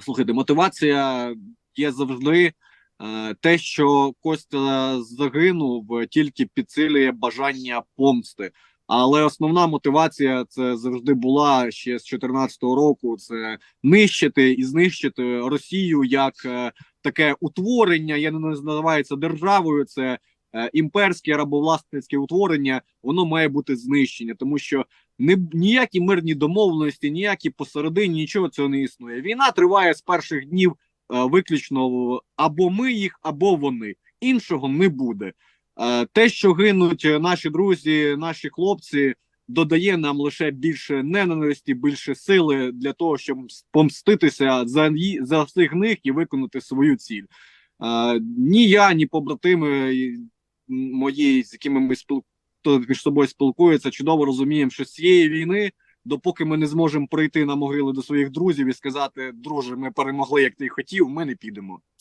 Слухайте, мотивація є завжди. Е, Те, що Костя загинув, тільки підсилює бажання помсти. Але основна мотивація це завжди була ще з 2014 року: це нищити і знищити Росію як е, таке утворення. Я не називаю це державою. Це імперське рабовласницьке утворення. Воно має бути знищення, тому що не ніякі мирні домовленості, ніякі посередині, нічого цього не існує. Війна триває з перших днів е, виключно або ми їх, або вони. Іншого не буде. Е, те, що гинуть наші друзі, наші хлопці, додає нам лише більше ненависті, більше сили для того, щоб помститися за, за всіх них і виконати свою ціль. Е, ні я, ні побратими мої, з якими ми спіл... між собою спілкується, чудово розуміємо, що з цієї війни, допоки ми не зможемо прийти на могили до своїх друзів і сказати, друже, ми перемогли, як ти хотів, ми не підемо.